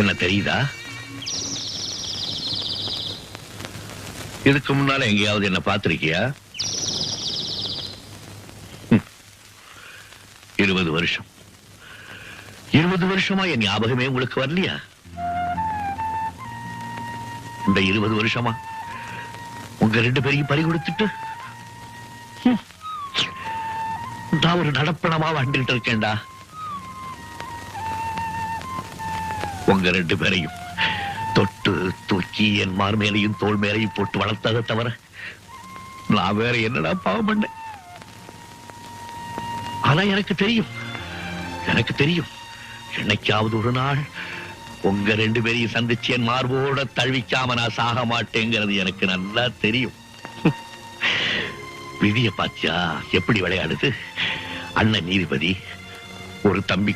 என்ன தெரியுதா? இதுக்கு முன்னால எங்கேயாவது என்ன பார்த்திருக்கியா? இருபது வருஷம். இருபது வருஷமா என் ஞாபகமே உங்களுக்கு வரலையா? இந்த இருபது வருஷமா உங்க ரெண்டு பேரையும் பறி கொடுத்துட்டு? நான் ஒரு நடப்பணமா வந்துட்டு இருக்கேன்டா. உங்க ரெண்டு பேரையும். தொட்டு தூக்கி என் மார் மேலையும் தோல் மேலையும் போட்டு வளர்த்ததை தவிர நான் வேற என்னடா பாவம் பண்ண ஆனா எனக்கு தெரியும் எனக்கு தெரியும் என்னைக்காவது ஒரு நாள் உங்க ரெண்டு பேரையும் சந்திச்சு என் மார்போட தழுவிக்காம நான் சாக மாட்டேங்கிறது எனக்கு நல்லா தெரியும். விதிய பாத்தியா எப்படி விளையாடுது? அண்ணன் நீதிபதி ஒரு தம்பி